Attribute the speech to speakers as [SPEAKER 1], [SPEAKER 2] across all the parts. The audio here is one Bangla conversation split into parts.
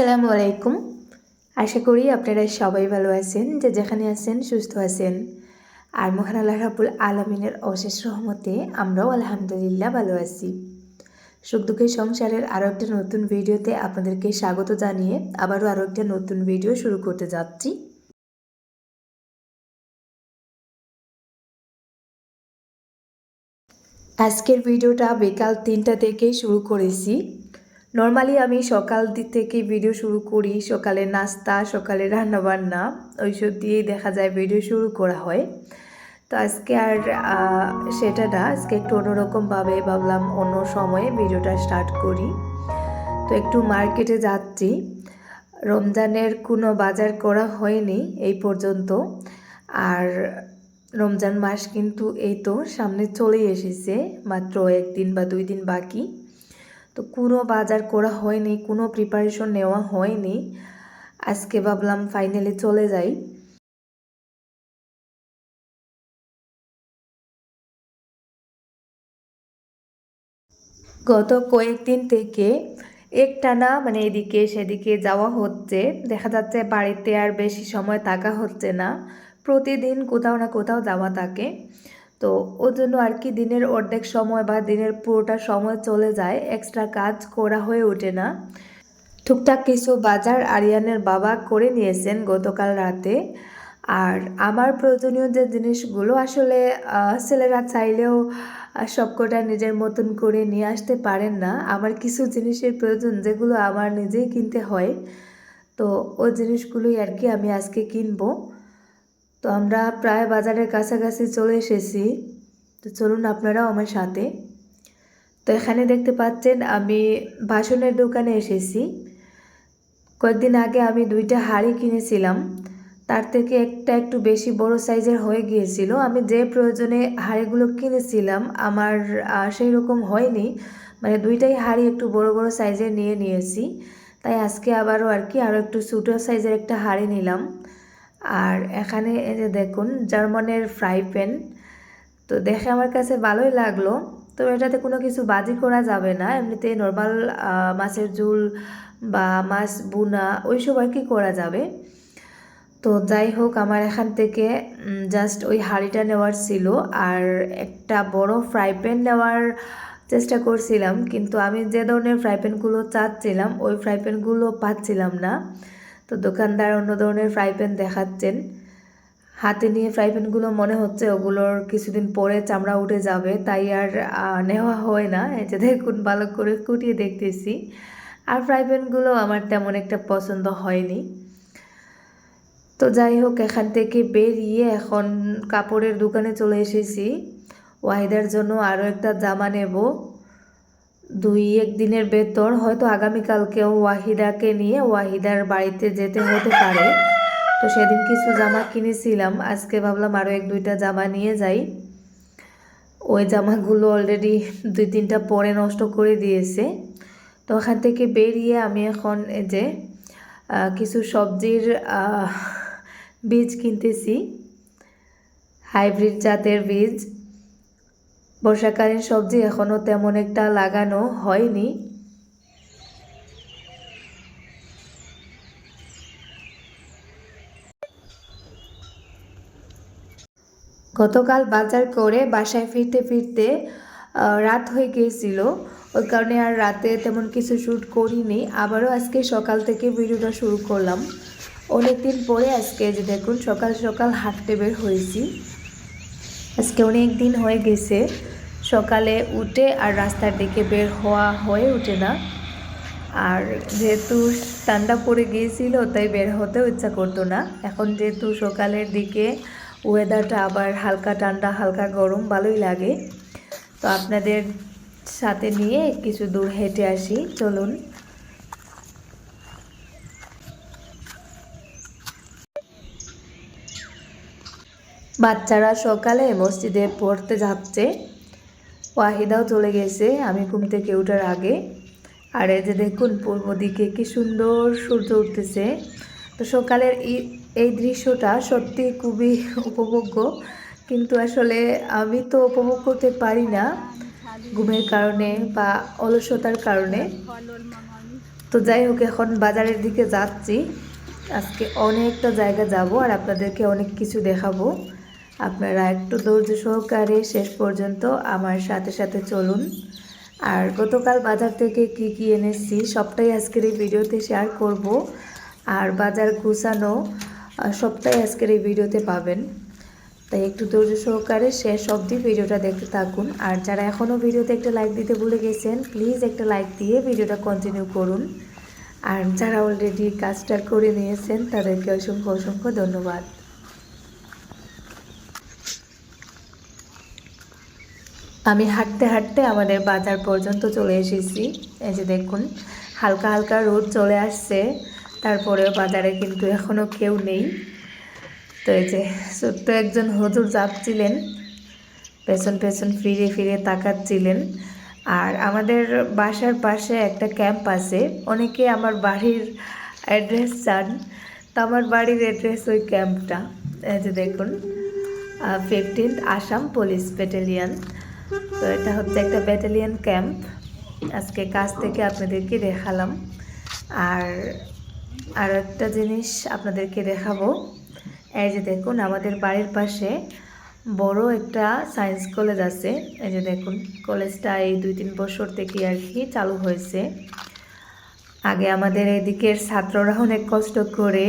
[SPEAKER 1] আসসালামু আলাইকুম আশা করি আপনারা সবাই ভালো আছেন, যে যেখানে আছেন সুস্থ আছেন। আর মহান আল্লাহ রাবুল আলমিনের অশেষ রহমতে আমরাও আলহামদুলিল্লাহ ভালো আছি। সুখ দুঃখের সংসারের আরও একটা নতুন ভিডিওতে আপনাদেরকে স্বাগত জানিয়ে আবারও আরও একটা নতুন ভিডিও শুরু করতে যাচ্ছি। আজকের ভিডিওটা বিকাল তিনটা থেকে শুরু করেছি। নর্মালি আমি সকাল থেকে ভিডিও শুরু করি সকালে নাস্তা সকালে রান্নাবান্না, ওইসব দিয়েই দেখা যায় ভিডিও শুরু করা হয়। তো আজকে আর সেটা না, আজকে একটু অন্যরকমভাবে ভাবলাম অন্য সময়ে ভিডিওটা স্টার্ট করি। তো একটু মার্কেটে যাচ্ছি। রমজানের কোনো বাজার করা হয়নি এই পর্যন্ত। আর রমজান মাস কিন্তু এই তো, সামনে চলেই এসেছে, মাত্র একদিন বা দুই দিন বাকি। তো কোনো বাজার করা হয়নি, কোনো প্রিপারেশন নেওয়া হয়নি। আজকে ভাবলাম ফাইনালি চলে যাই। গত কয়েকদিন থেকে একটানা মানে এদিকে সেদিকে যাওয়া হচ্ছে। দেখা যাচ্ছে বাড়িতে আর বেশি সময় থাকা হচ্ছে না। প্রতিদিন কোথাও না কোথাও যাওয়া থাকে। তো ওর জন্য আর কি দিনের অর্ধেক সময় বা দিনের পুরোটা সময় চলে যায় এক্সট্রা কাজ করা হয়ে ওঠে না। টুকটাক কিছু বাজার আরিয়ানের বাবা করে নিয়েছেন গতকাল রাতে। আর আমার প্রয়োজনীয় যে জিনিসগুলো আসলে ছেলেরা চাইলেও সবকটা নিজের মতন করে নিয়ে আসতে পারেন না। আমার কিছু জিনিসের প্রয়োজন যেগুলো আমার নিজেই কিনতে হয়, তো ওই জিনিসগুলোই আর কি আমি আজকে কিনবো। তো আমরা প্রায় বাজারের কাছাকাছি চলে এসেছি। তো চলুন আপনারাও আমার সাথে। তো এখানে দেখতে পাচ্ছেন, আমি বাসনের দোকানে এসেছি। কয়েকদিন আগে আমি দুইটা হাঁড়ি কিনেছিলাম। তার থেকে একটা একটু বেশি বড় সাইজের হয়ে গিয়েছিল। আমি যে প্রয়োজনে হাঁড়িগুলো কিনেছিলাম, আমার সেই রকম হয়নি। মানে দুইটাই হাঁড়ি একটু বড় বড় সাইজের নিয়ে নিয়েছি। তাই আজকে আবারও আর কি আরও একটু ছোটো সাইজের একটা হাড়ি নিলাম। আর এখানে এই যে দেখুন, জার্মানের ফ্রাই প্যান। তো দেখে আমার কাছে ভালোই লাগল। তো এটাতে কোনো কিছু বাজি করা যাবে না। এমনিতে নর্মাল মাছের ঝুল বা মাছ বুনা ওইসব আর কি করা যাবে। তো যাই হোক, আমার এখান থেকে জাস্ট ওই হাঁড়িটা নেওয়ার ছিল। আর একটা বড় ফ্রাই প্যান নেওয়ার চেষ্টা করছিলাম। কিন্তু আমি যে ধরনের ফ্রাই প্যানগুলো চাচ্ছিলাম, ওই ফ্রাই প্যানগুলো পাচ্ছিলাম না। তো দোকানদার অন্য ধরনের ফ্রাই প্যান দেখাচ্ছেন। হাতে নিয়ে ফ্রাই প্যানগুলো মনে হচ্ছে ওগুলোর কিছুদিন পরে চামড়া উঠে যাবে, তাই আর নেওয়া হয় না। যে দেখুন, ভালো করে কুটিয়ে দেখতেছি। আর ফ্রাই প্যানগুলো আমার তেমন একটা পছন্দ হয়নি। তো যাই হোক, এখান থেকে বেরিয়ে এখন কাপড়ের দোকানে চলে এসেছি। ওয়াহিদার জন্য আরও একটা জামা নেব। দুই এক দিনের ভেতর হয়তো আগামীকালকেও ওয়াহিদাকে নিয়ে ওয়াহিদার বাড়িতে যেতে হতে পারে। তো সেদিন কিছু জামা কিনেছিলাম, আজকে ভাবলাম আরও এক দুইটা জামা নিয়ে যাই। ওই জামাগুলো অলরেডি দুই তিনটা পরে নষ্ট করে দিয়েছে। তো ওখান থেকে বেরিয়ে আমি এখন যে কিছু সবজির বীজ কিনতেছি। হাইব্রিড জাতের বীজ। বর্ষাকালীন সবজি এখনও তেমন একটা লাগানো হয়নি। গতকাল বাজার করে বাসায় ফিরতে ফিরতে রাত হয়ে গিয়েছিল। ওই কারণে আর রাতে তেমন কিছু শ্যুট করিনি। আবারও আজকে সকাল থেকে ভিডিওটা শুরু করলাম। অনেক দিন পরে আজকে যে দেখুন সকাল সকাল হাঁটতে বের হয়েছি। আজকে অনেক দিন হয়ে গেছে। সকালে উঠে আর রাস্তার দিকে বের হওয়া হয়ে ওঠে না। আর যেহেতু ঠান্ডা পড়ে গিয়েছিল, তাই বের হতেও ইচ্ছা করতো না। এখন যেহেতু সকালের দিকে ওয়েদারটা আবার হালকা ঠান্ডা, হালকা গরম, ভালোই লাগে। তো আপনাদের সাথে নিয়ে কিছু দূর হেঁটে আসি, চলুন। বাচ্চারা সকালে মসজিদে পড়তে যাচ্ছে। ওয়াহিদাও চলে গেছে, আমি ঘুম থেকে ওঠার আগে। আর এই যে দেখুন, পূর্ব দিকে কি সুন্দর সূর্য উঠতেছে। তো সকালের এই- দৃশ্যটা সত্যি খুবই উপভোগ্য। কিন্তু আসলে আমি তো উপভোগ করতে পারি না ঘুমের কারণে বা অলসতার কারণে। তো যাই হোক, এখন বাজারের দিকে যাচ্ছি। আজকে অনেকটা জায়গা যাব আর আপনাদেরকে অনেক কিছু দেখাবো। আপনারা একটু ধৈর্য সহকারে শেষ পর্যন্ত আমার সাথে সাথে চলুন। আর গতকাল বাজার থেকে কি কি এনেছি, সবটাই আজকের এই ভিডিওতে শেয়ার করব। আর বাজার গুছানো সবটাই আজকের এই ভিডিওতে পাবেন। তাই একটু ধৈর্য সহকারে শেষ অবধি ভিডিওটা দেখতে থাকুন। আর যারা এখনও ভিডিওতে একটা লাইক দিতে ভুলে গেছেন প্লিজ একটা লাইক দিয়ে ভিডিওটা কন্টিনিউ করুন। আর যারা অলরেডি কাজটা করে নিয়েছেন, তাদেরকে অসংখ্য অসংখ্য ধন্যবাদ। আমি হাঁটতে হাঁটতে আমাদের বাজার পর্যন্ত চলে এসেছি। এই যে দেখুন, হালকা হালকা রোদ চলে আসছে, তারপরেও বাজারে কিন্তু এখনও কেউ নেই। তো এই যে ছোট্ট একজন হুজুর যাচ্ছিলেন, পেছন পেছন ফিরে ফিরে তাকাচ্ছিলেন। আর আমাদের বাসার পাশে একটা ক্যাম্প আছে, অনেকে আমার বাড়ির অ্যাড্রেস চান, তো আমার বাড়ির অ্যাড্রেস ওই ক্যাম্পটা। এই যে দেখুন ফিফটিন্থ আসাম পুলিশ ব্যাটালিয়ান তো এটা হচ্ছে একটা ব্যাটালিয়ান ক্যাম্প আজকে কাজ থেকে আপনাদেরকে দেখালাম। আর আর একটা জিনিস আপনাদেরকে দেখাবো। এই যে দেখুন, আমাদের বাড়ির পাশে বড় একটা সায়েন্স কলেজ আছে। এই যে দেখুন কলেজটা এই দুই তিন বছর থেকে আর কি চালু হয়েছে। আগে আমাদের এদিকের ছাত্ররা অনেক কষ্ট করে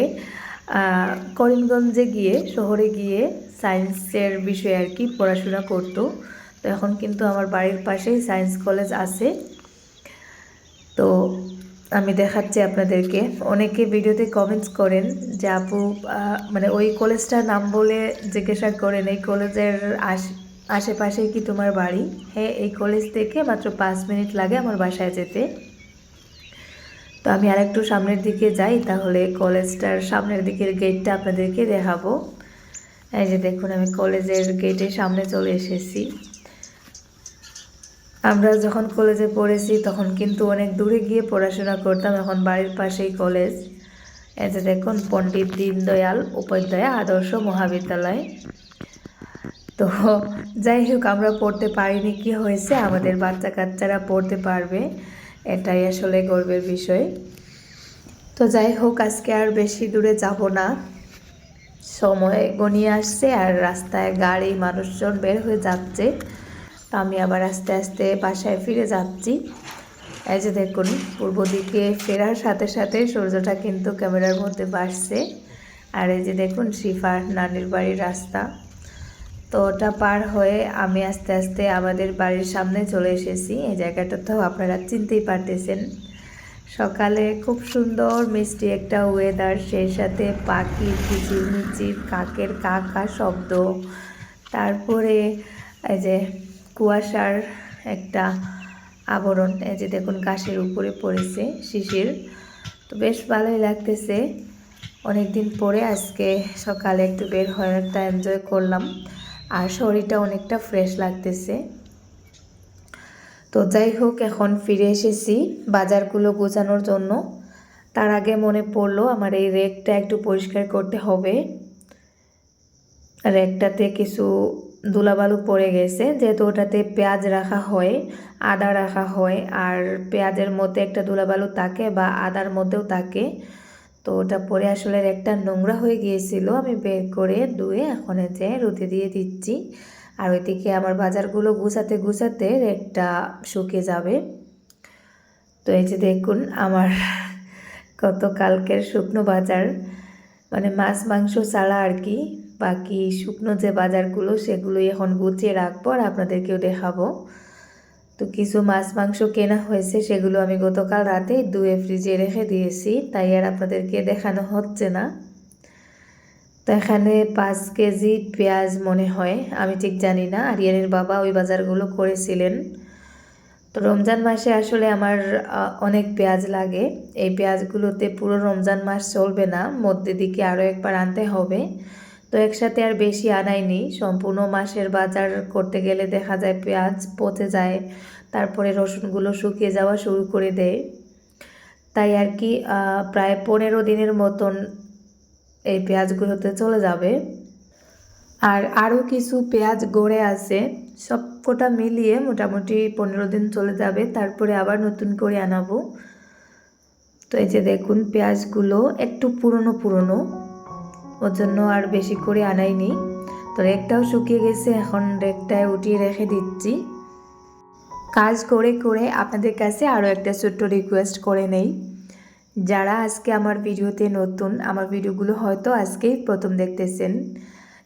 [SPEAKER 1] করিমগঞ্জে গিয়ে, শহরে গিয়ে সায়েন্সের বিষয়ে আর কি পড়াশোনা করতো। তো এখন কিন্তু আমার বাড়ির পাশেই সায়েন্স কলেজ আছে। তো আমি দেখাচ্ছি আপনাদেরকে। অনেকে ভিডিওতে কমেন্টস করেন যে, আপু মানে ওই কলেজটার নাম বলে জিজ্ঞাসা করেন, এই কলেজের আশ, আশেপাশেই কি তোমার বাড়ি? হ্যাঁ এই কলেজ থেকে মাত্র পাঁচ মিনিট লাগে আমার বাসায় যেতে। তো আমি আরেকটু সামনের দিকে যাই, তাহলে কলেজটার সামনের দিকের গেটটা আপনাদেরকে দেখাবো। এই যে দেখুন, আমি কলেজের গেটের সামনে চলে এসেছি। আমরা যখন কলেজে পড়েছি, তখন কিন্তু অনেক দূরে গিয়ে পড়াশোনা করতাম। এখন বাড়ির পাশেই কলেজ যে দেখুন, পণ্ডিত দীনদয়াল উপাধ্যায় আদর্শ মহাবিদ্যালয়। তো যাই হোক, আমরা পড়তে পারিনি, কি হয়েছে? আমাদের বাচ্চা কাচ্চারা পড়তে পারবে। এটাই আসলে গর্বের বিষয়। তো যাই হোক, আজকে আর বেশি দূরে যাব না। সময় গনিয়ে আসছে আর রাস্তায় গাড়ি, মানুষজন বের হয়ে যাচ্ছে। তো আমি আবার আস্তে আস্তে বাসায় ফিরে যাচ্ছি। এই যে দেখুন, পূর্ব দিকে ফেরার সাথে সাথে সূর্যটা কিন্তু ক্যামেরার মধ্যে বাড়ছে আর এই যে দেখুন, শিফার নানির বাড়ির রাস্তা। তো ওটা পার হয়ে আমি আস্তে আস্তে আমাদের বাড়ির সামনে চলে এসেছি। এই জায়গাটা তো আপনারা চিনতেই পারতেছেন। সকালে খুব সুন্দর মিষ্টি একটা ওয়েদার সেই সাথে পাখির কিচিরমিচির কাকের কাকা শব্দ। তারপরে এই যে কুয়াশার একটা আবরণ, এই যে দেখুন গাছের উপরে পড়েছে শিশির। তো বেশ ভালোই লাগতেছে। অনেক দিন পরে আজকে সকালে একটু বের হয়ে একটা এনজয় করলাম। আর শরীরটা অনেকটা ফ্রেশ লাগতেছে। তো যাই হোক, এখন ফিরে এসেছি বাজারগুলো গোছানোর জন্য। তার আগে মনে পড়ল আমার এই রেকটা একটু পরিষ্কার করতে হবে। রেকটাতে কিছু ধুলাবালু পড়ে গেছে, যেহেতু ওটাতে পেঁয়াজ রাখা হয়, আদা রাখা হয়, আর পেঁয়াজের মধ্যে একটা ধুলাবালু থাকে বা আদার মধ্যেও থাকে। তো ওটা পরে আসলে একটা নোংরা হয়ে গিয়েছিল, আমি বের করে ধুয়ে এখন যে রুটি দিয়ে দিচ্ছি। আর ওইদিকে আমার বাজারগুলো গুছাতে গুছাতে একটা শুকিয়ে যাবে। তো এই যে দেখুন আমার কত কালকের শুকনো বাজার মানে মাছ মাংস ছাড়া আর কি। বাকি শুকনো যে বাজারগুলো, সেগুলোই এখন গুছিয়ে রাখব আর আপনাদেরকেও দেখাবো। তো কিছু মাছ মাংস কেনা হয়েছে, সেগুলো আমি গতকাল রাতে দুয়ে ফ্রিজে রেখে দিয়েছি, তাই আর আপনাদেরকে দেখানো হচ্ছে না। তো এখানে পাঁচ কেজি পেঁয়াজ মনে হয়, আমি ঠিক জানি না, আরিয়ানের বাবা ওই বাজারগুলো করেছিলেন। তো রমজান মাসে আসলে আমার অনেক পেঁয়াজ লাগে, এই পেঁয়াজগুলোতে পুরো রমজান মাস চলবে না, মধ্যে দিকে আরও একবার আনতে হবে। তো একসাথে আর বেশি আনাইনি। সম্পূর্ণ মাসের বাজার করতে গেলে দেখা যায় পেঁয়াজ পচে যায়, তারপরে রসুনগুলো শুকিয়ে যাওয়া শুরু করে দেয়। তাই আর কি প্রায় পনেরো দিনের মতন এই পেঁয়াজগুলোতে চলে যাবে। আর আরও কিছু পেঁয়াজ গড়ে আছে, সব কটা মিলিয়ে মোটামুটি পনেরো দিন চলে যাবে, তারপরে আবার নতুন করে আনাবো। তো এই যে দেখুন পেঁয়াজগুলো একটু পুরনো পুরনো। ওর জন্য আর বেশি করে আনাইনি তো রেকটাও শুকিয়ে গেছে, এখন রেকটায় উঠিয়ে রেখে দিচ্ছি। কাজ করে করে আপনাদের কাছে আরও একটা ছোট্ট রিকোয়েস্ট করে নেই। যারা আজকে আমার ভিডিওতে নতুন, আমার ভিডিওগুলো হয়তো আজকেই প্রথম দেখতেছেন,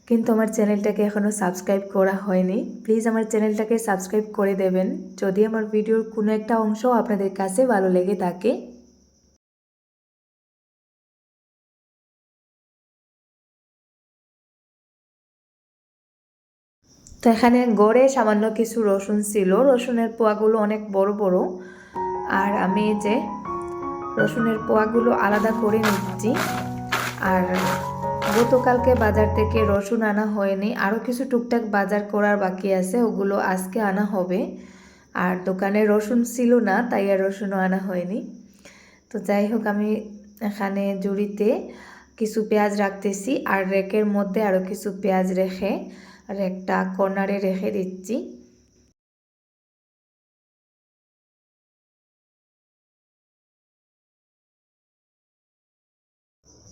[SPEAKER 1] কিন্তু আমার চ্যানেলটাকে এখনও সাবস্ক্রাইব করা হয়নি প্লিজ আমার চ্যানেলটাকে সাবস্ক্রাইব করে দেবেন। যদি আমার ভিডিওর কোনো একটা অংশ আপনাদের কাছে ভালো লেগে থাকে তো এখানে গড়ে সামান্য কিছু রসুন ছিল। রসুনের পোয়াগুলো অনেক বড় বড়। আর আমি যে রসুনের পোয়াগুলো আলাদা করে নিচ্ছি। আর গতকালকে বাজার থেকে রসুন আনা হয়নি। আরও কিছু টুকটাক বাজার করার বাকি আছে। ওগুলো আজকে আনা হবে। আর দোকানে রসুন ছিল না, তাই আর রসুনও আনা হয়নি। তো যাই হোক, আমি এখানে জুড়িতে কিছু পেঁয়াজ রাখতেছি। আর রেকের মধ্যে আরও কিছু পেঁয়াজ রেখে আর একটা কর্নারে রেখে দিচ্ছি।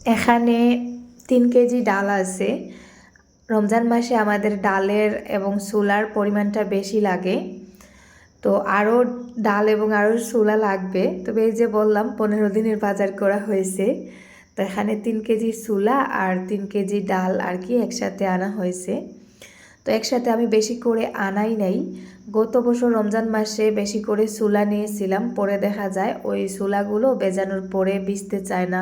[SPEAKER 1] এখানে তিন কেজি ডাল আছে। রমজান মাসে আমাদের ডালের এবং সোলার পরিমাণটা বেশি লাগে। তো আরও ডাল এবং আরও সোলা লাগবে। তবে এই যে বললাম, পনেরো দিনের বাজার করা হয়েছে। তো এখানে তিন কেজি সোলা আর তিন কেজি ডাল আর কি একসাথে আনা হয়েছে। তো একসাথে আমি বেশি করে আনাই নাই। গত বছর রমজান মাসে বেশি করে সুলা নিয়েছিলাম, পরে দেখা যায় ওই সুলাগুলো বেজানোর পরে ভিজতে চায় না।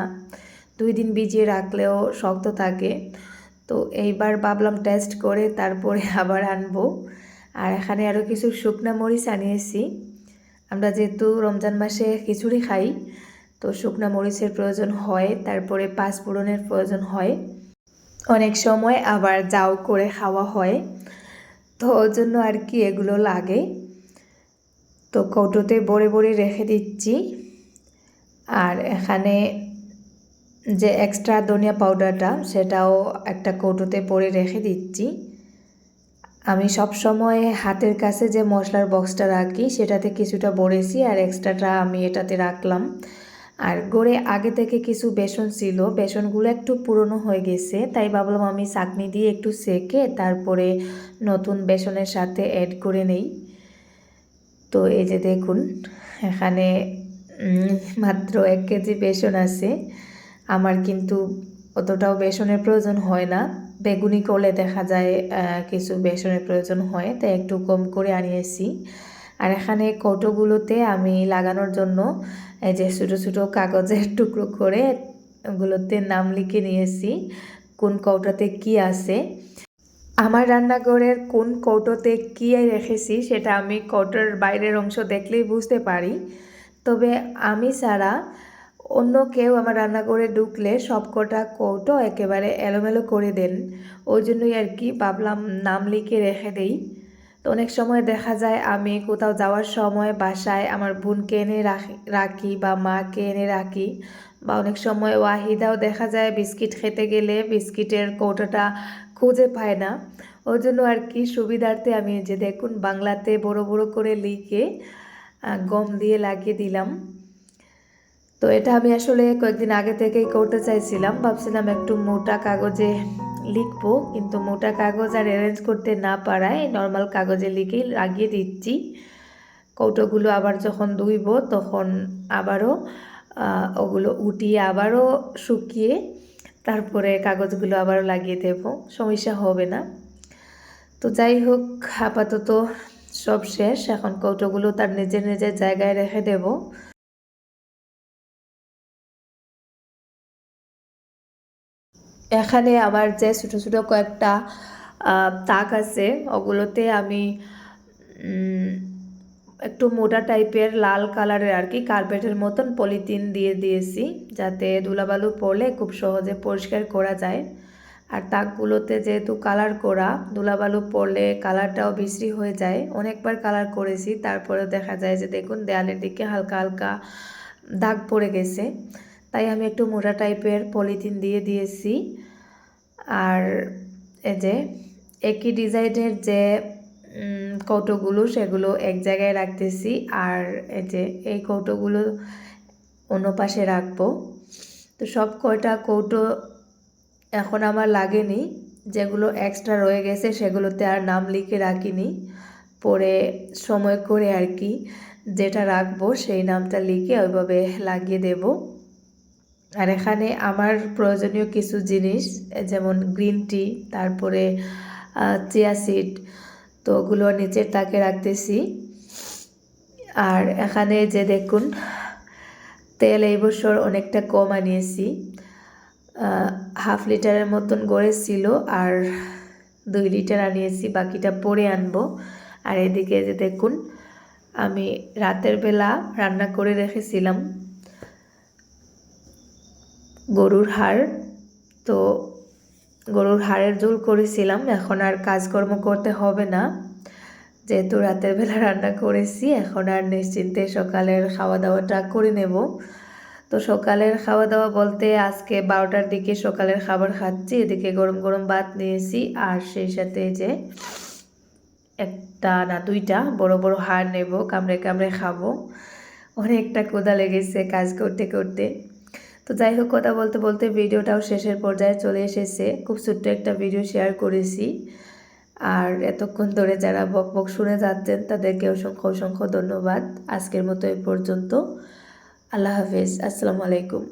[SPEAKER 1] দুই দিন ভিজিয়ে রাখলেও শক্ত থাকে। তো এইবার ভাবলাম টেস্ট করে তারপরে আবার আনব। আর এখানে আরও কিছু শুকনা মরিচ আনিয়েছি। আমরা যেহেতু রমজান মাসে খিচুড়ি খাই, তো শুকনা মরিচের প্রয়োজন হয়, তারপরে পাঁচ ফোড়নের প্রয়োজন হয়। অনেক সময় আবার যাও করে খাওয়া হয়। তো ওর জন্য আর কি এগুলো লাগে। তো কৌটোতে বড়ে বড়ে রেখে দিচ্ছি। আর এখানে যে এক্সট্রা ধনিয়া পাউডারটা সেটাও একটা কৌটোতে পরে রেখে দিচ্ছি। আমি সব সময় হাতের কাছে যে মশলার বক্সটা রাখি, সেটাতে কিছুটা বড়েছি আর এক্সট্রাটা আমি এটাতে রাখলাম। আর গড়ে আগে থেকে কিছু বেসন ছিল। বেসনগুলো একটু পুরনো হয়ে গেছে, তাই ভাবলাম আমি চাকনি দিয়ে একটু সেকে তারপরে নতুন বেসনের সাথে অ্যাড করে নেই। তো এই যে দেখুন, এখানে মাত্র এক কেজি বেসন আছে। আমার কিন্তু অতটাও বেসনের প্রয়োজন হয় না। বেগুনি করলে দেখা যায় কিছু বেসনের প্রয়োজন হয়, তাই একটু কম করে আনিয়েছি। আর এখানে কৌটোগুলোতে আমি লাগানোর জন্য এই যে ছোটো ছোটো কাগজের টুকরো করে ওগুলোতে নাম লিখে নিয়েছি, কোন কৌটোতে কি আছে। আমার রান্নাঘরের কোন কৌটোতে কী রেখেছি সেটা আমি কৌটোর বাইরের অংশ দেখলেই বুঝতে পারি। তবে আমি ছাড়া অন্য কেউ আমার রান্নাঘরে ঢুকলে সব কটা কৌটো একেবারে এলোমেলো করে দেন। ওই জন্যই আর কি ভাবলাম নাম লিখে রেখে দেই। তো অনেক সময় দেখা যায় আমি কোথাও যাওয়ার সময় বাসায় আমার বোনকে এনে রাখি বা মাকে এনে রাখি বা অনেক সময় ওয়াহিদাও দেখা যায় বিস্কিট খেতে গেলে বিস্কিটের কৌটোটা খুঁজে পায় না। ওই জন্য আর কি সুবিধার্থে আমি যে দেখুন বাংলাতে বড় বড় করে লিখে গম দিয়ে লাগিয়ে দিলাম। তো এটা আমি আসলে কয়েকদিন আগে থেকেই করতে চাইছিলাম। ভাবছিলাম একটু মোটা কাগজে লিখব, কিন্তু মোটা কাগজ আর অ্যারেঞ্জ করতে না পারায় নর্মাল কাগজে লিখেই লাগিয়ে দিচ্ছি। কৌটোগুলো আবার যখন ধুইব, তখন আবারও ওগুলো উঠিয়ে আবারও শুকিয়ে তারপরে কাগজগুলো আবারও লাগিয়ে দেব। সমস্যা হবে না। তো যাই হোক, আপাতত সব শেষ। এখন কৌটোগুলো তার নিজের নিজের জায়গায় রেখে দেব। এখানে আমার যে ছোটো ছোটো কয়েকটা তাক আছে, ওগুলোতে আমি একটু মোটা টাইপের লাল কালারের আর কি কার্পেটের মতন পলিথিন দিয়ে দিয়েছি, যাতে ধুলাবালু পড়লে খুব সহজে পরিষ্কার করা যায়। আর তাকগুলোতে যেহেতু কালার করা, ধুলাবালু পড়লে কালারটাও বিশ্রী হয়ে যায়। অনেকবার কালার করেছি তারপরে দেখা যায় যে দেখুন দেয়ালের দিকে হালকা হালকা দাগ পড়ে গেছে। তাই আমি একটু মোটা টাইপের পলিথিন দিয়ে দিয়েছি। আর এই যে একই ডিজাইনের যে কৌটোগুলো সেগুলো এক জায়গায় রাখতেছি। আর এই যে এই কৌটোগুলো অন্য পাশে রাখব। তো সব কয়টা কৌটো এখন আমার লাগেনি। যেগুলো এক্সট্রা রয়ে গেছে সেগুলোতে আর নাম লিখে রাখিনি। পরে সময় করে আর কি যেটা রাখব সেই নামটা লিখে ওইভাবে লাগিয়ে দেব। আর এখানে আমার প্রয়োজনীয় কিছু জিনিস, যেমন গ্রিন টি তারপরে চিয়া সিড তো ওগুলো নিচের তাকে রাখতেছি। আর এখানে যে দেখুন, তেল এই বছর অনেকটা কম আনিয়েছি। হাফ লিটারের মতন গড়েছিল আর দুই লিটার আনিয়েছি, বাকিটা পরে আনব। আর এদিকে যে দেখুন, আমি রাতের বেলা রান্না করে রেখেছিলাম। গরুর হাড়। তো গরুর হাড়ের ঝোল করেছিলাম, এখন আর কাজকর্ম করতে হবে না। যেহেতু রাতের বেলা রান্না করেছি, এখন আর নিশ্চিন্তে সকালের খাওয়া দাওয়াটা করে নেব। তো সকালের খাওয়া দাওয়া বলতে আজকে বারোটার দিকে সকালের খাবার খাচ্ছি, এদিকে গরম গরম ভাত নিয়েছি, আর সেই সাথে যে একটা না দুইটা বড় বড় হাড় নেব, কামড়ে কামড়ে খাব। অনেকটা কোদা লেগেছে কাজ করতে করতে। তো যাই হোক, কথা বলতে বলতে ভিডিওটাও শেষের পর্যায়ে চলে এসেছে। খুব ছোট্ট একটা ভিডিও শেয়ার করেছি। আর এতক্ষণ ধরে যারা বক বক শুনে যাচ্ছেন, তাদেরকে অসংখ্য অসংখ্য ধন্যবাদ। আজকের মতো এ পর্যন্ত। আল্লাহ হাফেজ। আসসালামু আলাইকুম।